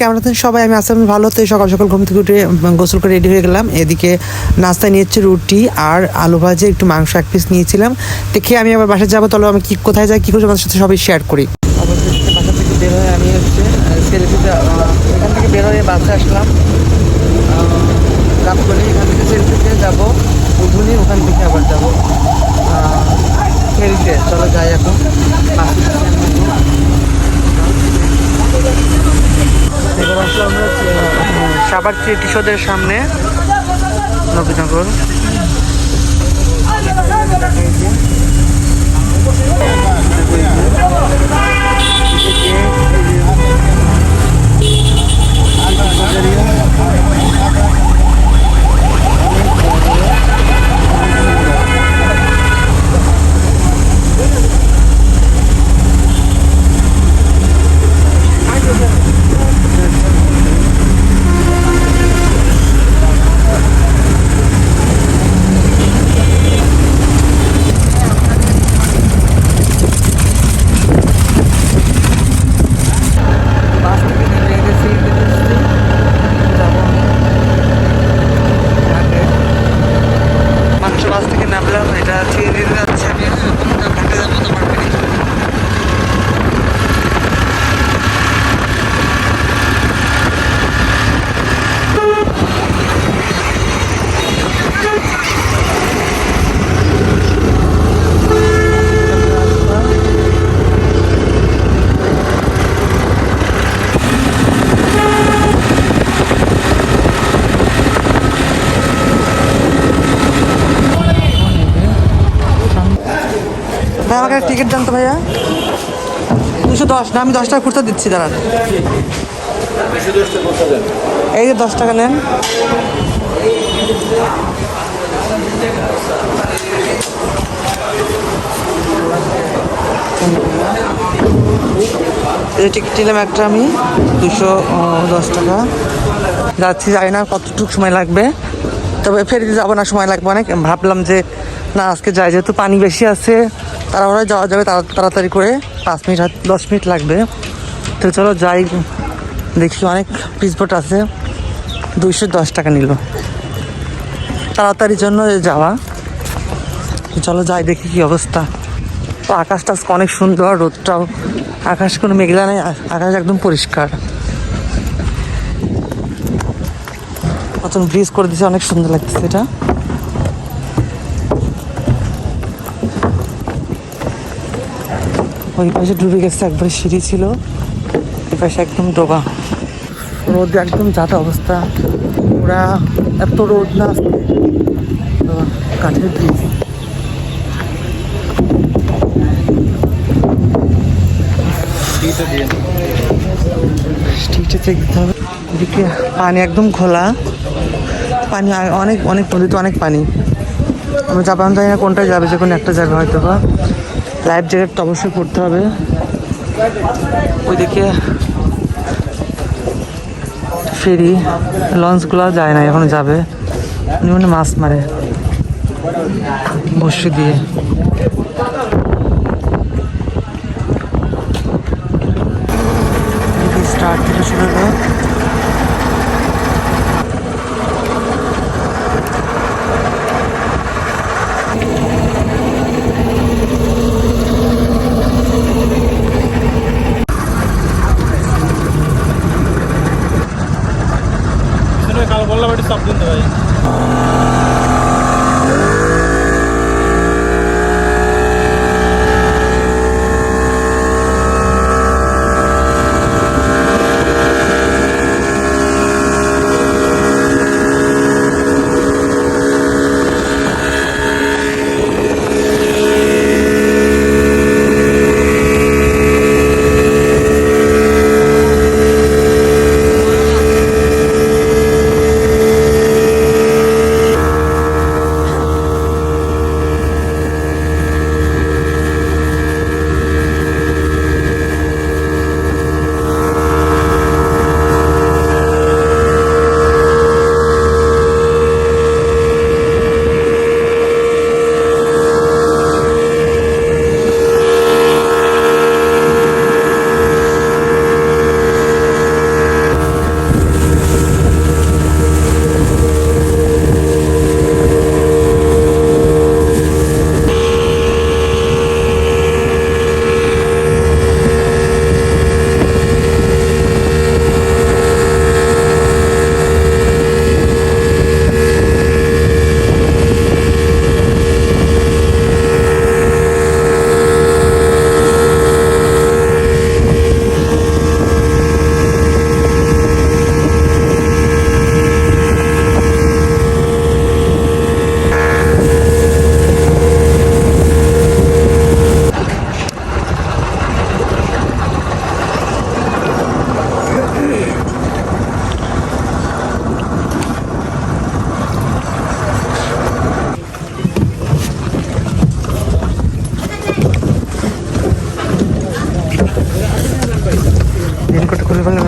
কেমন আছেন? সবাই, আমি আসলাম ভালো। তো সকাল সকাল ঘুম থেকে উঠে গোসল করে রেডি হয়ে গেলাম। এদিকে নাস্তা নিয়েছি, রুটি আর আলু ভাজি, একটু মাংস এক পিস নিয়েছিলাম। দেখে আমি আবার বাসায় যাব। তাহলে আমি কি, কোথায় যাই, কী করছি আমাদের সাথে সবাই শেয়ার করি। বাসা থেকে বের হয়ে আমি হচ্ছে এখান থেকে বের হয়ে বাসে আসলাম রামগলি এখান থেকে সেলফিতে যাব উধুনি ওখান থেকে আবার যাব ফেরিতে চলো যাই এখন বাসে এবার আসলাম আমরা আহ, কৃষকদের সামনে নবীনগর বাস থেকে নেমে গেছি যাব ঘাটে। মাত্র বাস থেকে নামলাম এটা ছেড়ে দিতে যাচ্ছে আমি এখন ঘাটে যাব তোমার বাড়ি ভাই, আমাকে টিকিট দেন তো ভাইয়া। দুশো দশ, না, আমি দশ টাকা খুঁজতে দিচ্ছি, দাঁড়ান। এই যে দশ টাকা নেন। এই টিকিট নিলাম একটা আমি, দুশো দশ টাকা। যাচ্ছি, জানি না কতটুকু সময় লাগবে। তবে ফেরিতে যাব না, সময় লাগবে অনেক। ভাবলাম যে, না, আজকে যাই, যেহেতু পানি বেশি আছে তাড়াহুড়ো যাওয়া যাবে তাড়া- তাড়াতাড়ি করে। পাঁচ মিনিট দশ মিনিট লাগবে। তো চলো যাই। দেখি অনেক পিসবোট আছে। দুইশো দশ টাকা নিল। তাড়াতাড়ির জন্য যাওয়া। চলো যাই, দেখি কি অবস্থা। তো আকাশটা অনেক সুন্দর, রোদটাও। আকাশ কোনো মেঘলা নেই আকাশ একদম পরিষ্কার। ব্রিজ করে দিয়েছে অনেক সুন্দর লাগতেছে এটা। ওই পাশে ডুবে গেছে, একবার সিঁড়ি ছিল। এই পাশে একদম ডোবা। রোদ একদম যাতা অবস্থা। ওরা এত রোদ না। কাঠের ব্রিজ। পানি একদম খোলা। পানি অনেক অনেক নদীতে অনেক পানি। আমি জাপান জানি না কোনটায় যাবে, যে কোনো একটা যাবে হয়তো বা লাইফ জ্যাকেট তো অবশ্যই পড়তে হবে। ওইদিকে ফেরি, লঞ্চগুলো যায় না এখন যাবে। মাছ মারে। বসে দিয়ে। স্টার্ট থেকে শুরু হলো কাল বললাম একটু চাপ দিন তো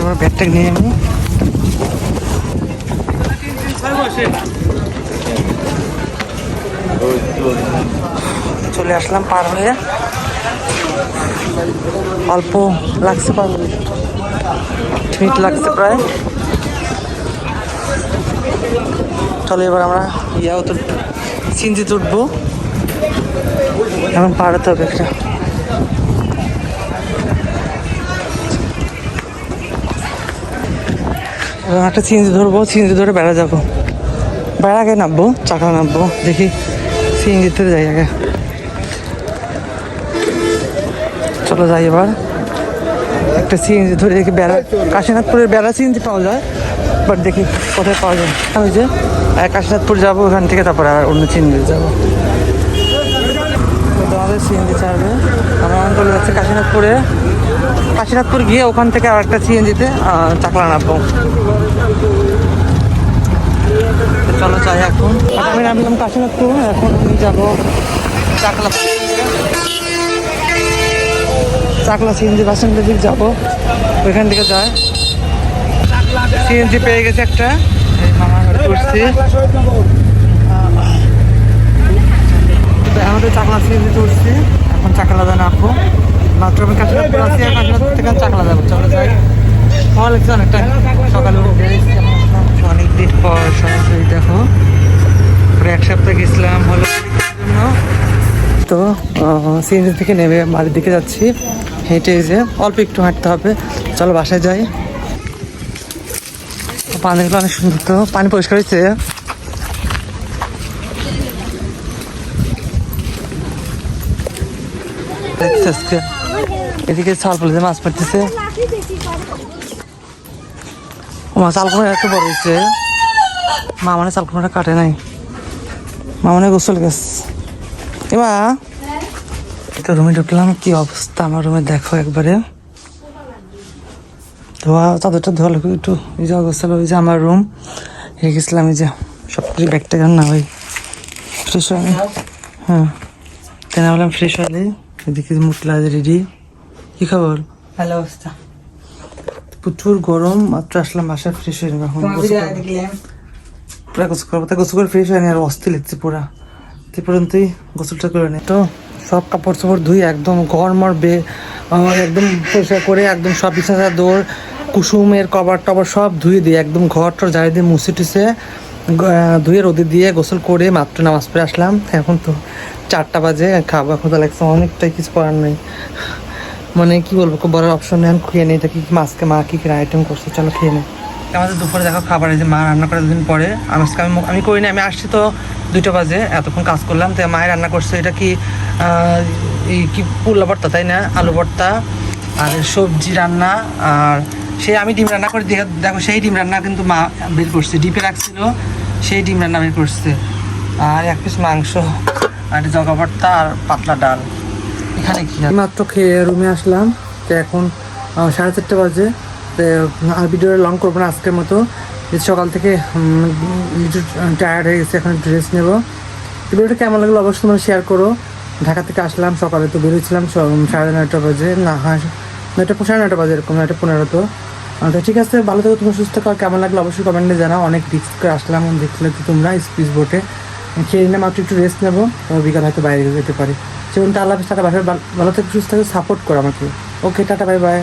ভাই ব্যাগটা নিয়ে আমি চলে আসলাম পার হয়ে। অল্প লাগছে পার। মিনিট লাগছে প্রায়। চলো এবার আমরা ইয়াও তো সিনজিতে উঠবো। এখন পাড়াতে হবে একটা। একটা সিএনজি ধরবো, সিএনজি ধরে বেড়া যাব। বেড়া আগে নামবো, চাকা নামবো, দেখি সিএনজিতে যাই আগে। চলো যাই এবার। একটা সিএনজি ধরে দেখি বেড়া, কাশীনাথপুরের বেড়া সিএনজি পাওয়া যায় বাট দেখি কোথায় পাওয়া যায়। ওই যে কাশীনাথপুর যাব, ওখান থেকে তারপরে আর অন্য সিএনজি যাব। তো তোমাদের সিএনজি ছাড়বে। আমরা চলে যাচ্ছি কাশীনাথপুরে। কাশীনাথপুর গিয়ে ওখান থেকে আর একটা সিএনজিতে চাকলা নামবো। চলো যাই এখন। আমি নামলাম কাশীনাথপুর, এখন আমি যাব চাকলা চাকলা সিএনজি বাস স্ট্যান্ডের দিকে যাব, ওইখান থেকে যায় সিএনজি পেয়ে গেছে একটা মামা ঘরে করছি আমাদের চাকলা সিএনজি তুলছি এখন চাকলা দান আপু মাত্র আমি কাশীনাথপুর আছি আর থেকে চাকলা যাব চলো যাই ভালো লাগছে অনেকটা। সকালে অনেক দিন পর সরাসরি দেখো। এক সপ্তাহ গেছিলাম হলো তো সিএনজি থেকে নেমে বাড়ির দিকে যাচ্ছি। হেঁটে যে অল্প একটু হাঁটতে হবে। চলো বাসায় যাই। পানিগুলো অনেক সুন্দর তো। পানি পরিষ্কার হয়েছে? আজকে এদিকে চাল পড়েছে মাছ পড়তেছে ও, মা চাল কুমড়া এত বড় হয়েছে। মা মানে চাল কুমড়াটা কাটে নাই। মা মানে গোসল গেছে। এমা তো রুমে ঢুকলাম, কি অবস্থা আমার রুমে দেখো একবারে। ধোয়া, চাদরটা ধোয়া লোক একটু। এই যে অবস্থা ওই যে আমার রুম। রেখে গেছিলাম, এই যে সব কিছু ব্যাগটা কেন না ওই ফ্রেশ হয়নি। হ্যাঁ। তাই না বললাম ফ্রেশ হলে এদিকে মুখলা রেডি। কি খবর? ভালো অবস্থা। প্রচুর গরম মাত্র আসলাম বাসায় ফ্রেশ হয়ে নেবে এখন। পুরা গোসল করব। তা গোসল করে ফ্রেশ হয়নি আর অস্থির লাগছে পুরা। তো পর্যন্তই গোসলটা করে নি। তো সব কাপড় চাপড় ধুই একদম ঘর মর বে একদম পরিষ্কার করে একদম সব বিছানা দৌড় কুসুমের কভার টবার সব ধুয়ে দিয়ে একদম ঘর টর ঝাড়ি দিয়ে মুছে টুছে ধুয়ে রোদে দিয়ে গোসল করে মাত্র নামাজ পড়ে আসলাম। এখন তো চারটা বাজে খাবার খোঁজা লাগছে অনেকটাই কিছু করার নেই। মানে কি বলব বড় অপশন নেই, আমি খেয়ে নেই, দেখি মাছকে মা কি কি আইটেম করছে, চলো খেয়ে নেই। আমাদের দুপুরে দেখো খাবার যে মা রান্না করে দুদিন পরে, আমি আমি আমি করি না আমি আসছি তো দুটো বাজে, এতক্ষণ কাজ করলাম, তো মায়ের রান্না করছে, এটা কি এই কি পুল্লা ভর্তা, তাই না? আলু ভর্তা, আর সবজি রান্না, আর সেই আমি ডিম রান্না করে, দেখো দেখো সেই ডিম রান্না কিন্তু মা বের করছে, ডিপে রাখছিল, সেই ডিম রান্না বের করছে। আর এক পিস মাংস, আর জগা ভর্তা, আর পাতলা ডাল। এখানে মাত্র খেয়ে রুমে আসলাম, তো এখন সাড়ে চারটে বাজে। আর ভিডিওটা লং করব না আজকের মতো। সকাল থেকে একটু টায়ার্ড হয়ে গেছে, এখন ড্রেস নেব। ভিডিওটা কেমন লাগল অবশ্যই তোমরা শেয়ার করো। ঢাকা থেকে আসলাম, সকালে তো বেরিয়েছিলাম সাড়ে নয়টা বাজে, না হ্যাঁ নয়টা, সাড়ে নয়টা বাজে এরকম, নয়টা পনেরো তো। তো ঠিক আছে, ভালো থেকো, তোমার সুস্থ থাকো কেমন লাগল অবশ্যই কমেন্টে জানাও। অনেক রিস্ক করে আসলাম, দেখলে তো তোমরা স্পিচ বোটে খেয়ে নিয়ে মাত্র একটু রেস্ট নেব বিকাল হয়তো বাইরে যেতে পারি। সেরকম আল্লাহ বাসায় ভালো থেকে সুস্থ সাপোর্ট করো আমাকে। ওকে টাটা বাই বাই